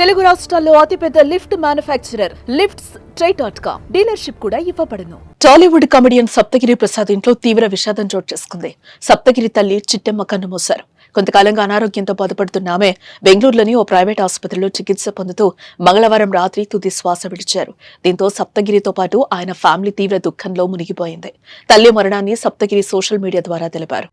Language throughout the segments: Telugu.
తెలుగు రాష్ట్రాల్లో అతిపెద్ద lift manufacturer lifts try dot com dealership కూడా ఇవ్వబడును. టాలీవుడ్ కామెడియన్ సప్తగిరి ప్రసాద్ ఇంట్లో తీవ్ర విషాదం చోటు చేసుకుంది. సప్తగిరి తల్లి చిట్టెమ్మ కన్నుమూశారు కొంతకాలంగా అనారోగ్యంతో బాధపడుతున్న ఆమె బెంగళూరులోని ఓ ప్రైవేట్ ఆసుపత్రిలో చికిత్స పొందుతూ మంగళవారం రాత్రి తుది శ్వాస విడిచారు. దీంతో సప్తగిరితో పాటు ఆయన ఫ్యామిలీ తీవ్ర దుఃఖంలో మునిగిపోయింది. తల్లి మరణాన్ని సప్తగిరి సోషల్ మీడియా ద్వారా తెలిపారు.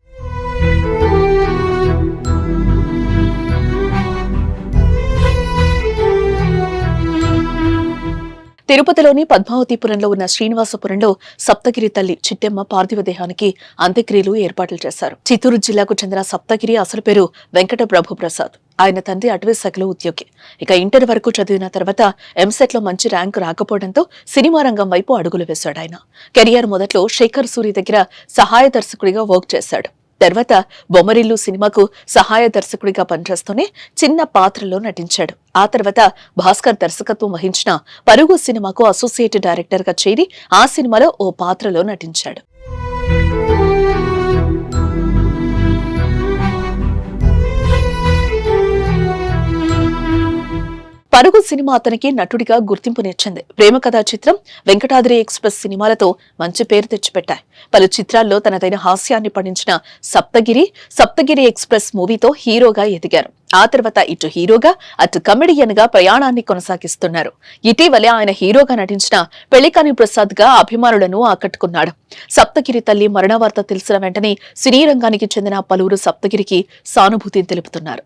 తిరుపతిలోని పద్మావతిపురంలో ఉన్న శ్రీనివాసపురంలో సప్తగిరి తల్లి చిట్టెమ్మ పార్థివ దేహానికి అంత్యక్రియలు ఏర్పాట్లు చేశారు. చిత్తూరు జిల్లాకు చెందిన సప్తగిరి అసలు పేరు వెంకట ప్రభు ప్రసాద్ ఆయన తండ్రి అటవీశాఖలో ఉద్యోగి. ఇక ఇంటర్ వరకు చదివిన తర్వాత ఎంసెట్లో మంచి ర్యాంకు రాకపోవడంతో సినిమా రంగం వైపు అడుగులు వేశాడు ఆయన. కెరియర్ మొదట్లో శేఖర్ సూరి దగ్గర సహాయ దర్శకుడిగా వర్క్ చేశాడు. తర్వాత బొమ్మరిల్లు సినిమాకు సహాయ దర్శకుడిగా పనిచేస్తూనే చిన్న పాత్రలో నటించాడు. ఆ తర్వాత భాస్కర్ దర్శకత్వం వహించిన పరుగు సినిమాకు అసోసియేట్ డైరెక్టర్గా చేరి ఆ సినిమాలో ఓ పాత్రలో నటించాడు. పరుగు సినిమా అతనికి నటుడిగా గుర్తింపునిచ్చింది ప్రేమ కథా చిత్రం వెంకటాద్రి ఎక్స్ప్రెస్ సినిమాలతో మంచి పేరు తెచ్చిపెట్టాయి. పలు చిత్రాల్లో తనదైన హాస్యాన్ని పండించిన సప్తగిరి సప్తగిరి ఎక్స్ప్రెస్ మూవీతో హీరోగా ఎదిగారు. ఆ తర్వాత ఇటు హీరోగా అటు కమెడియన్గా ప్రయాణాన్ని కొనసాగిస్తున్నారు. ఇటీవలే ఆయన హీరోగా నటించిన పెళ్ళికాని ప్రసాద్గా అభిమానులను ఆకట్టుకున్నాడు. సప్తగిరి తల్లి మరణ వార్త తెలిసిన వెంటనే సినీ రంగానికి చెందిన పలువురు సప్తగిరికి సానుభూతిని తెలుపుతున్నారు.